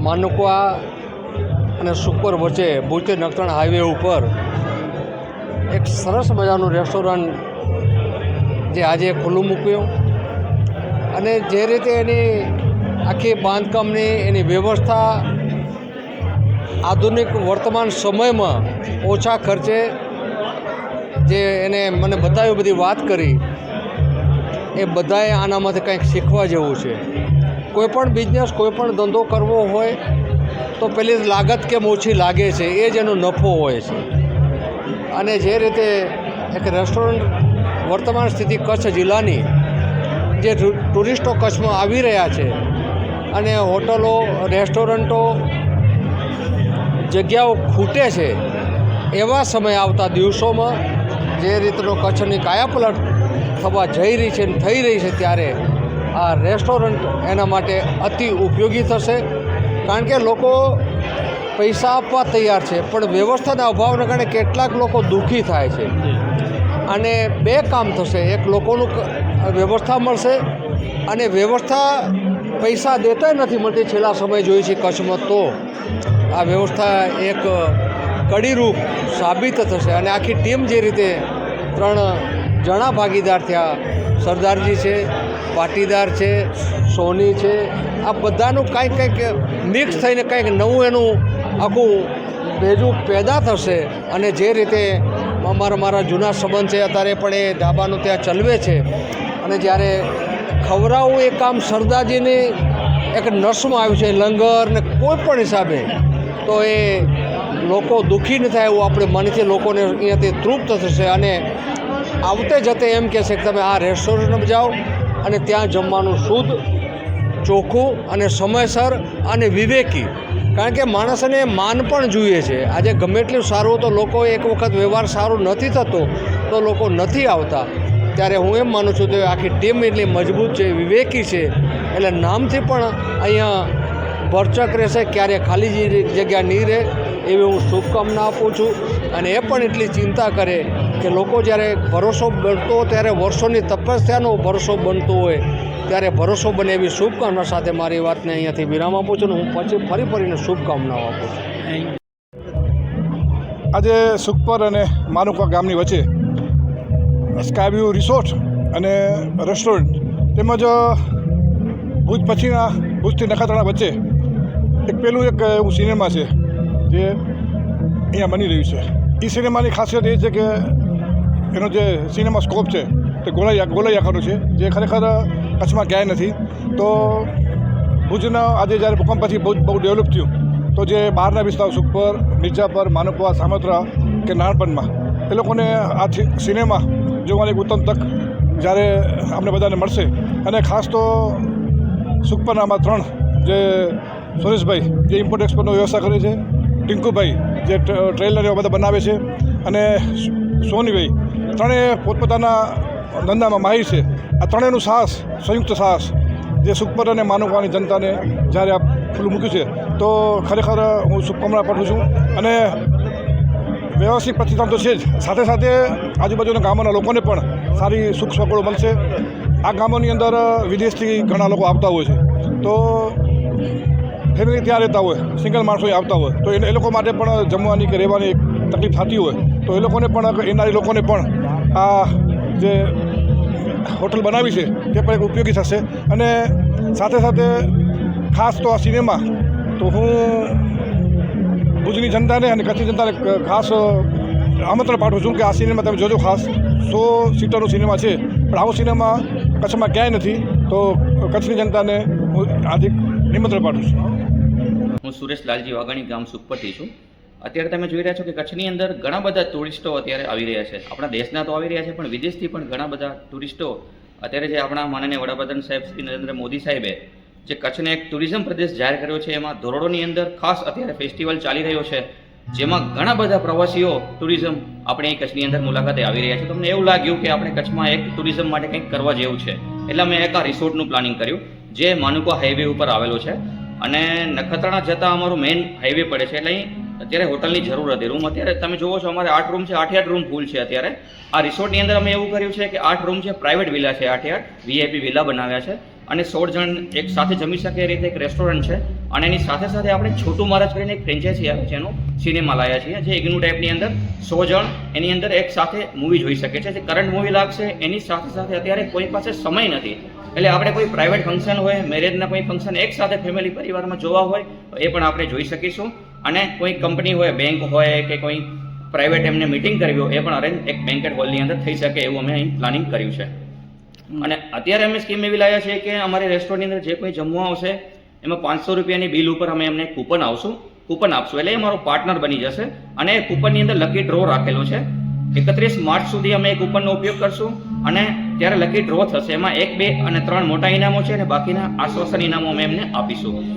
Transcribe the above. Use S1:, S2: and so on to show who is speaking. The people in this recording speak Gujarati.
S1: માનુકવા અને સુપર વચ્ચે ભૂજથી નખત્રાણ હાઈવે ઉપર એક સરસ મજાનું રેસ્ટોરન્ટ જે આજે ખુલ્લું મૂક્યું. અને જે રીતે એની આખી બાંધકામની એની વ્યવસ્થા આધુનિક વર્તમાન સમયમાં ઓછા ખર્ચે જે એને મને બતાવી બધી વાત કરી એ બધાએ આનામાંથી કંઈક શીખવા જેવું છે. કોઈપણ બિઝનેસ કોઈપણ ધંધો કરવો હોય, તો પેલી લાગત કેમ ઓછી લાગે છે, એ જ એનો નફો હોય છે. અને જે રીતે એક રેસ્ટોરન્ટ વર્તમાન સ્થિતિ કચ્છ જિલ્લાની, જે ટુરિસ્ટો કચ્છમાં આવી રહ્યા છે, અને હોટલો, રેસ્ટોરન્ટો, જગ્યાઓ ખૂટે છે, એવા સમય આવતા દિવસોમાં જે રીતનો કચ્છની કાયાપલટ થવા જઈ રહી છે અને થઈ રહી છે ત્યારે આ રેસ્ટોરન્ટ એના માટે અતિ ઉપયોગી થશે. કારણ કે લોકો પૈસા આપવા તૈયાર છે, પણ વ્યવસ્થાના અભાવના કારણે કેટલાક લોકો દુઃખી થાય છે. અને બે કામ થશે, એક લોકોનું વ્યવસ્થા મળશે અને વ્યવસ્થા પૈસા દેતા નથી મળતી. છેલ્લા સમય જોઈ છે કચ્છમાં તો આ વ્યવસ્થા એક કડીરૂપ સાબિત થશે અને આખી ટીમ જે રીતે ત્રણ જણા ભાગીદાર થયા. સરદારજી છે, પાટીદાર છે, સોની છે. આ બધાનું કાંઈક કંઈક મિક્સ થઈને કંઈક નવું એનું આખું ભેજું પેદા થશે અને જે રીતે અમારા મારા જૂના સંબંધ છે, અત્યારે પણ એ ઢાબાનું ત્યાં ચલવે છે. અને જ્યારે ખવડાવવું એ કામ સરદારજીની એક નસમાં આવ્યું છે, લંગર ને કોઈ પણ હિસાબે, તો એ લોકો દુઃખી ન થાય એવું આપણે મનથી લોકોને અહીંયાથી તૃપ્ત થશે અને આવતે જતે એમ કહેશે કે તમે આ રેસ્ટોરન્ટમાં જાઓ અને ત્યાં જમવાનું શુદ્ધ, ચોખ્ખું અને સમયસર અને વિવેકી. કારણ કે માણસને માન પણ જોઈએ છે. આજે ગમે એટલું સારું તો લોકો એક વખત વ્યવહાર સારો નથી થતો, તો લોકો નથી આવતા. ત્યારે હું એમ માનું છું કે આખી ટીમ એટલી મજબૂત છે, વિવેકી છે. એટલે નામથી પણ અહીંયા ભરચક રહેશે, ક્યારે ખાલી જગ્યા નહીં રહે. એવી હું શુભકામના આપું છું અને એ પણ એટલી ચિંતા કરે કે લોકો જ્યારે ભરોસો બનતો ત્યારે વર્ષોની તપસ્યાનો ભરોસો બનતો હોય, ત્યારે ભરોસો બને એવી શુભકામના સાથે મારી વાતને અહીંયાથી વિરામ આપું છું અને હું પછી ફરી ફરીને શુભકામનાઓ આપું છું.
S2: આજે સુખપર અને માનુકા ગામની વચ્ચે સ્કાયવ્યુ રિસોર્ટ અને રેસ્ટોરન્ટ તેમજ ભુજ પછીના ભુજથી નખત્રાણા વચ્ચે એક પેલું એક સિનેમા છે. જે અહીંયા બની રહ્યું છે. એ સિનેમાની ખાસિયત એ છે કે એનો જે સિનેમા સ્કોપ છે તે ગોલાઈ ગોલાઈ આકારનો છે, જે ખરેખર કચ્છમાં ગયા નથી. તો ભુજના આજે જ્યારે ભૂકંપ પછી બહુ બહુ ડેવલપ થયું, તો જે બહારના વિસ્તાર સુખપર મિર્જાપર માનવપુરા સામત્રા કે નાનપણમાં, એ લોકોને આ સિનેમા જોવાની એક ઉત્તમ તક જ્યારે અમને બધાને મળશે. અને ખાસ તો સુખપરના આમાં ત્રણ જે સુરેશભાઈ જે ઇમ્પોર્ટ એક્સપોર્ટનો વ્યવસાય કરે છે ટિંકુભાઈ જે ટ્રેલર એવા બધા બનાવે છે. અને સોનીભાઈ ત્રણેય પોતપોતાના ધંધામાં માહિર છે. આ ત્રણેયનું સાહસ, સંયુક્ત સાહસ, જે સુખપર અને માનવવાની જનતાને જ્યારે આ ખુલ્લું મૂક્યું છે, તો ખરેખર હું શુભકામના પાઠવું છું. અને વ્યવસ્થિત પ્રતિસાદ તો છે જ. સાથે સાથે આજુબાજુના ગામોના લોકોને પણ સારી સુખ સગવડો મળશે. આ ગામોની અંદર વિદેશથી ઘણા લોકો આવતા હોય છે. તો ફેમિલી ત્યાં રહેતા હોય, સિંગલ માણસો આવતા હોય, તો એ લોકો માટે પણ જમવાની કે રહેવાની તકલીફ થતી હોય, તો એ લોકોને પણ એનારી લોકોને પણ આ જે હોટલ બનાવી છે, તે પણ એક ઉપયોગી થશે. અને સાથે સાથે ખાસ તો આ સિનેમા, તો હું ભુજની જનતાને અને કચ્છની જનતાને ખાસ આમંત્રણ પાઠવું છું કે આ સિનેમા તમે જોજો. ખાસ સો સીટરનું સિનેમા છે, પણ આવો સિનેમા કચ્છમાં ક્યાંય નથી, તો કચ્છની જનતાને હું હાર્દિક નિમંત્રણ પાઠવું છું.
S3: હું સુરેશ લાલજી વાઘાણી, ગામ સુખપતિ છું. અત્યારે તમે જોઈ રહ્યા છો કે કચ્છની અંદર ઘણા બધા ટુરિસ્ટો અત્યારે આવી રહ્યા છે. આપણા દેશના તો આવી રહ્યા છે, પણ વિદેશથી પણ ઘણા બધા ટુરિસ્ટો અત્યારે જે આપણા માનનીય વડાપ્રધાન સાહેબ શ્રી નરેન્દ્ર મોદી સાહેબે જે કચ્છને એક ટુરિઝમ પ્રદેશ જાહેર કર્યો છે, એમાં ધોરડોની અંદર ખાસ અત્યારે ફેસ્ટિવલ ચાલી રહ્યો છે, જેમાં ઘણા બધા પ્રવાસીઓ ટુરિઝમ આપણે કચ્છની અંદર મુલાકાતે આવી રહ્યા છે. તમને એવું લાગ્યું કે આપણે કચ્છમાં એક ટુરિઝમ માટે કંઈક કરવા જેવું છે. એટલે મેં એક આ રિસોર્ટનું પ્લાનિંગ કર્યું. જે માનુકા હાઈવે ઉપર આવેલો છે. અને નખત્રાણા જતાં અમારું મેઇન હાઈવે પડે છે. એટલે અહીં અત્યારે હોટલની જરૂર હતી. રૂમ અત્યારે તમે જુઓ છો, અમારે આઠ રૂમ છે, આઠે આઠ રૂમ ફૂલ છે અત્યારે. આ રિસોર્ટની અંદર અમે એવું કર્યું છે કે આઠ રૂમ છે પ્રાઇવેટ વિલા છે આઠે આઠ વીઆઈપી વિલા બનાવ્યા છે. અને સોળ જણ એક સાથે જમી શકે એ રીતે એક રેસ્ટોરન્ટ છે. અને એની સાથે સાથે આપણે છોટું મહારાજ કરીને એક ફ્રેન્ચાઇઝી આવે છે એનું સિનેમા લાયા છીએ જે ઇગ્નુ ટાઈપની અંદર સો જણ એની અંદર એક સાથે મૂવી જોઈ શકે છે. જે કરંટ મૂવી લાગશે એની સાથે સાથે અત્યારે કોઈ પાસે સમય નથી. એટલે આપણે કોઈ પ્રાઇવેટ ફંક્શન હોય મેરેજના કોઈ ફંક્શન એક સાથે ફેમિલી પરિવારમાં જોવા હોય તો એ પણ આપણે જોઈ શકીશું. અને કોઈ કંપની હોય બેંક હોય કે કોઈ પ્રાઇવેટ એમને મિટિંગ કરવી હોય એ પણ અરેન્જ એક બેન્કેટ હોલની અંદર થઈ શકે એવું અમે અહીં પ્લાનિંગ કર્યું છે. અને અત્યારે અમે સ્કીમ એવી લાવ્યા છે કે અમારી રેસ્ટોરન્ટની અંદર જે કોઈ જમવા આવશે એમાં પાંચસો રૂપિયાની બિલ ઉપર અમે એમને કૂપન આવશું કૂપન આપશું એટલે એ મારો પાર્ટનર બની જશે અને એ કૂપનની અંદર લકી ડ્રો રાખેલો છે. એકત્રીસ માર્ચ સુધી અમે એ કૂપનનો ઉપયોગ કરશું અને ત્યારે લકી ડ્રો થશે. એમાં એક, બે અને ત્રણ મોટા ઇનામો છે અને બાકીના આશ્વાસન ઇનામો અમે એમને આપીશું.